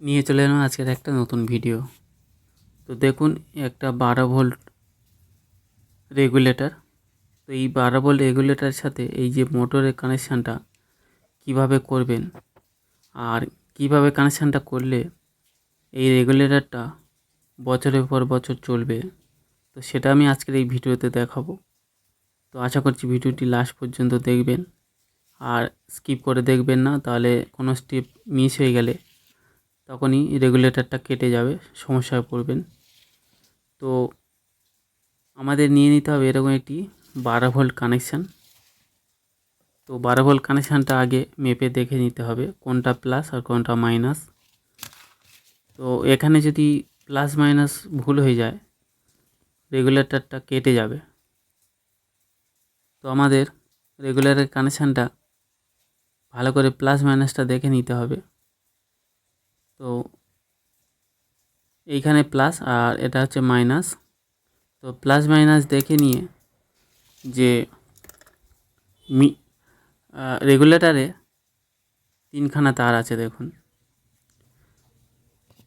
নিয়ে চলে এলাম আজকের একটা নতুন ভিডিও তো দেখুন, একটা বারো ভোল্ট রেগুলেটর তো এই বারো ভোল্ট রেগুলেটরের সাথে এই যে মোটরের কানেকশানটা কীভাবে করবেন আর কীভাবে কানেকশানটা করলে এই রেগুলেটরটা বছরের পর বছর চলবে, তো সেটা আমি আজকের এই ভিডিওতে দেখাবো। তো আশা করছি ভিডিওটি লাস্ট পর্যন্ত দেখবেন। আর স্কিপ করে দেখবেন না, তাহলে কোনো স্টেপ মিস হয়ে গেলে তখনই রেগুলেটরটা কেটে যাবে, সমস্যায় পড়বেন। তো আমাদের নিয়ে নিতে হবে এরকম একটি বারো ভোল্ট কানেকশান তো বারো ভোল্ট কানেকশানটা আগে মেপে দেখে নিতে হবে, কোনটা প্লাস আর কোনটা মাইনাস তো এখানে যদি প্লাস মাইনাস ভুল হয়ে যায় রেগুলেটরটা কেটে যাবে। তো আমাদের রেগুলেটর কানেকশানটা ভালো করে প্লাস মাইনাসটা দেখে নিতে হবে। তো এইখানে প্লাস আর এটা হচ্ছে মাইনাস তো প্লাস মাইনাস দেখে নিয়ে যে মি রেগুলেটারে তিনখানা তার আছে দেখুন।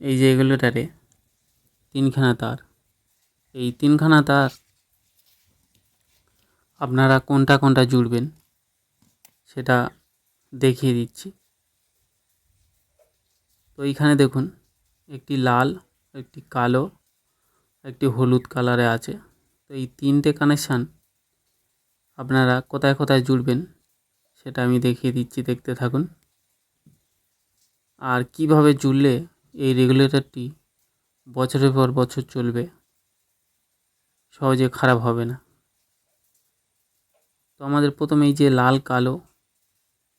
এই যে রেগুলেটারে তিনখানা তার। এই তিনখানা তার আপনারা কোনটা কোনটা জুড়বেন সেটা দেখিয়ে দিচ্ছি। তো এইখানে দেখুন, একটি লাল, একটি কালো, একটি হলুদ কালারে আছে। তো এই তিনটে কানেকশান আপনারা কোথায় কোথায় জুড়বেন সেটা আমি দেখিয়ে দিচ্ছি, দেখতে থাকুন। আর কীভাবে জুড়লে এই রেগুলেটরটি বছরের পর বছর চলবে, সহজে খারাপ হবে না। তো আমাদের প্রথমে এই যে লাল, কালো,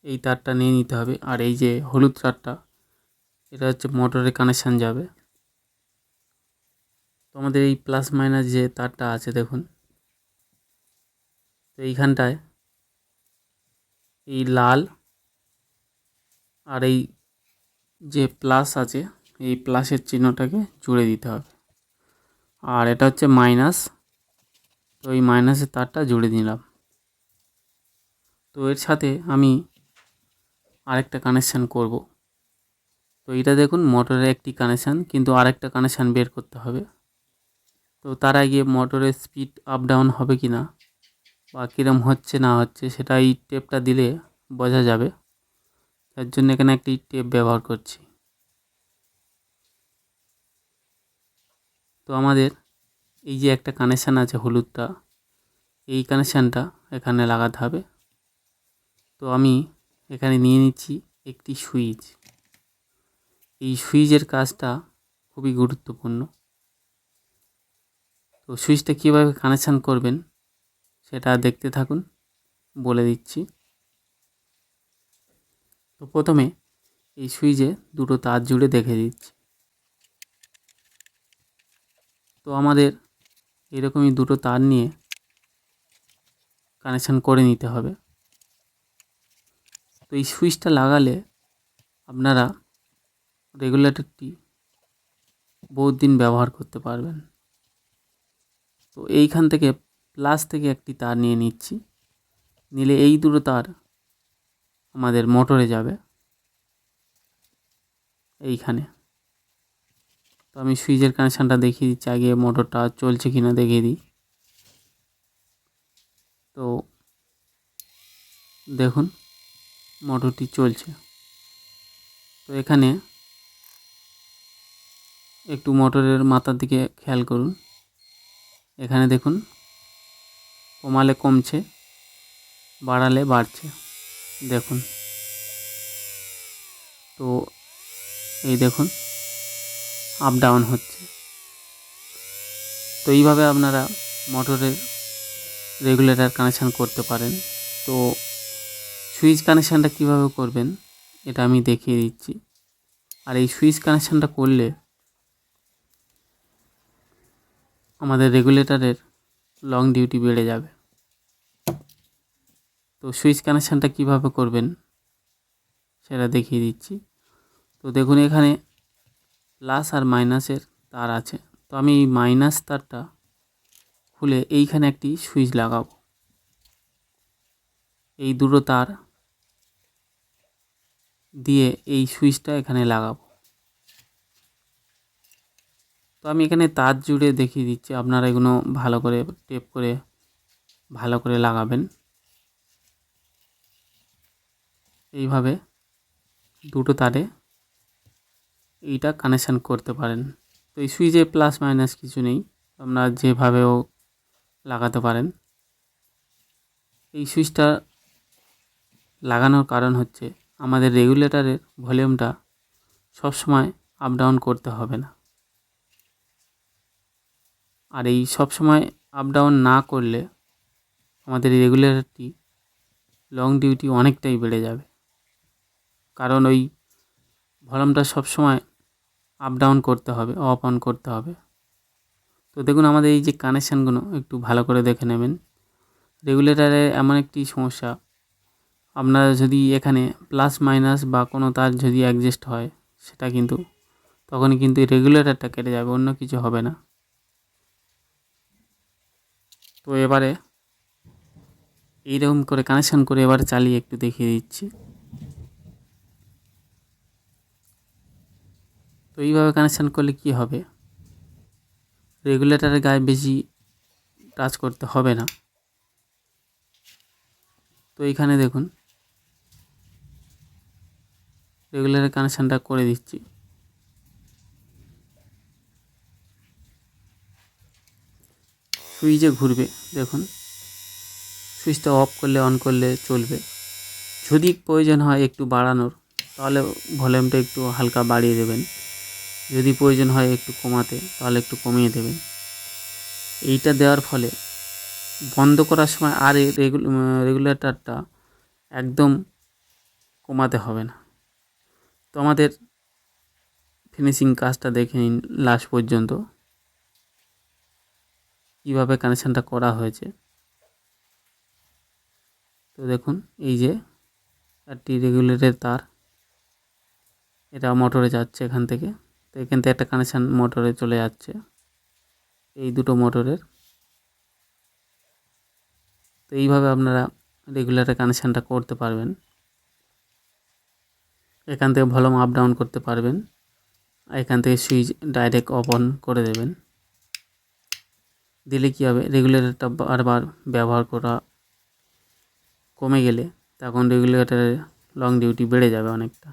এই তারটা নিয়ে নিতে হবে। আর এই যে হলুদ তারটা এটা হচ্ছে মোটরের কানেকশান যাবে। তো আমাদের এই প্লাস মাইনাস যে তারটা আছে দেখুন। তো এইখানটায় এই লাল আর এই যে প্লাস আছে, এই প্লাসের চিহ্নটাকে জুড়ে দিতে হবে। আর এটা হচ্ছে মাইনাস তো এই মাইনাসের তারটা জুড়ে দিলাম। তো এর সাথে আমি আরেকটা কানেকশান করব। তো এটা দেখুন, মোটরের একটি কানেকশান কিন্তু আরেকটা কানেকশান বের করতে হবে। তো তার আগে মোটরের স্পিড আপ ডাউন হবে কি না বা কীরম হচ্ছে না হচ্ছে, সেটা এই টেপটা দিলে বোঝা যাবে। তার জন্য এখানে একটি টেপ ব্যবহার করছি। তো আমাদের এই যে একটা কানেকশান আছে হলুদটা, এই কানেকশানটা এখানে লাগাতে হবে। তো আমি এখানে নিয়ে নিচ্ছি একটি সুইচ এই সুইচের কাজটা খুবই গুরুত্বপূর্ণ। তো সুইচটা কীভাবে কানেকশান করবেন সেটা দেখতে থাকুন, বলে দিচ্ছি। তো প্রথমে এই সুইচে দুটো তার জুড়ে দেখে দিচ্ছি। তো আমাদের এরকমই দুটো তার নিয়ে কানেকশান করে নিতে হবে। তো এই সুইচটা লাগালে আপনারা রেগুলেটরটি বহুত দিন ব্যবহার করতে পারবেন। তো এইখান থেকে প্লাস থেকে একটি তার নিয়ে নিচ্ছি। নিলে এই দুটো তার আমাদের মোটরে যাবে। এইখানে। তো আমি সুইচের কানেকশানটা দেখিয়ে দিচ্ছি। আগে মোটরটা চলছে কি না দেখিয়ে দিই। তো দেখুন, মোটরটি চলছে। তো এখানে একটু মোটরের মাথার দিকে খেয়াল করুন। এখানে দেখুন, কমালে কমছে, বাড়ালে বাড়ছে। দেখুন। তো এই দেখুন আপ ডাউন হচ্ছে। তো এইভাবে আপনারা মোটরের রেগুলেটর কানেকশান করতে পারেন। তো সুইচ কানেকশানটা কীভাবে করবেন, এটা আমি দেখিয়ে দিচ্ছি। আর এই সুইচ কানেকশানটা করলে আমাদের রেগুলেটারের লং ডিউটি বেড়ে যাবে। তো সুইচ কানেকশানটা কীভাবে করবেন সেটা দেখিয়ে দিচ্ছি। তো দেখুন, এখানে প্লাস আর মাইনাসের তার আছে। তো আমি এই মাইনাস তারটা খুলে এইখানে একটি সুইচ লাগাবো। এই দুটো তার দিয়ে এই সুইচটা এখানে লাগাবো। তো আমি এখানে তার জুড়ে দেখিয়ে দিচ্ছি। আপনারা এগুলো ভালো করে টেপ করে ভালো করে লাগাবেন। এইভাবে দুটো তারে এইটা কানেকশান করতে পারেন। তো এই সুইচে প্লাস মাইনাস কিছু নেই। আপনারা যেভাবেও লাগাতে পারেন। এই সুইচটা লাগানোর কারণ হচ্ছে আমাদের রেগুলেটরের ভলিউমটা সবসময় আপ ডাউন করতে হবে না। আর এই সব সময় আপ ডাউন না করলে আমাদের এই রেগুলেটরটি লং ডিউটি অনেকটাই বেড়ে যাবে। কারণ ওই ভলিউমটা সবসময় আপ ডাউন করতে হবে অফ অন করতে হবে। তো দেখুন, আমাদের এই যে কানেকশানগুলো একটু ভালো করে দেখে নেবেন। রেগুলেটারে এমন একটি সমস্যা, আপনারা যদি এখানে প্লাস মাইনাস বা কোনো তার যদি অ্যাডজাস্ট হয়, সেটা কিন্তু তখনই কিন্তু রেগুলেটরটা কেটে যাবে, অন্য কিছু হবে না। তো এবারে এইরকম করে কানেকশান করে এবারে চালিয়ে একটু দেখিয়ে দিচ্ছি। তো এইভাবে কানেকশান করলে কি হবে? রেগুলেটারের গায়ে বেশি টাচ করতে হবে না। তো এইখানে দেখুন রেগুলারের কানেকশানটা করে দিচ্ছি। সুইচে ঘুরবে, দেখুন। সুইচটা অফ করলে, অন করলে চলবে। যদি প্রয়োজন হয় একটু বাড়ানোর, তাহলে ভলিউমটা একটু হালকা বাড়িয়ে দেবেন। যদি প্রয়োজন হয় একটু কমাতে, তাহলে একটু কমিয়ে দেবেন। এইটা দেওয়ার ফলে বন্ধ করার সময় আর রেগুলেটরটা একদম কমাতে হবে না। তো আমাদের ফিনিশিং কাজটা দেখে নিন লাস্ট পর্যন্ত। কীভাবে কানেকশানটা করা হয়েছে। তো দেখুন, এই যে একটি রেগুলেটরের তার, এটা মোটরে যাচ্ছে এখান থেকে। তো এখান থেকে একটা কানেকশান মোটরে চলে যাচ্ছে। এই দুটো মোটরের তো এইভাবে আপনারা রেগুলেটর কানেকশানটা করতে পারবেন। এখান থেকে ভলিউম আপ ডাউন করতে পারবেন। এখান থেকে সুইচ ডাইরেক্ট অফ অন করে দেবেন। দিলে কী হবে? রেগুলেটরটা বারবার ব্যবহার করা কমে গেলে তখন রেগুলেটরের লং ডিউটি বেড়ে যাবে অনেকটা।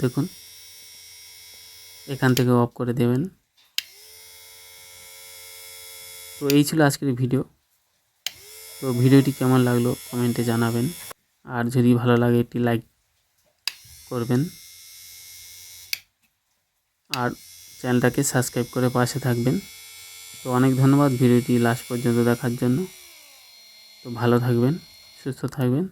দেখুন, এখান থেকে অফ করে দেবেন। তো এই ছিল আজকের ভিডিও তো ভিডিওটি কেমন লাগল কমেন্টে জানাবেন। আর যদি ভালো লাগে, একটি লাইক করবেন। আর চ্যানেলটাকে সাবস্ক্রাইব করে পাশে থাকবেন। তো অনেক ধন্যবাদ ভিডিওটি লাস্ট পর্যন্ত দেখার জন্য। তো ভালো থাকবেন, সুস্থ থাকবেন।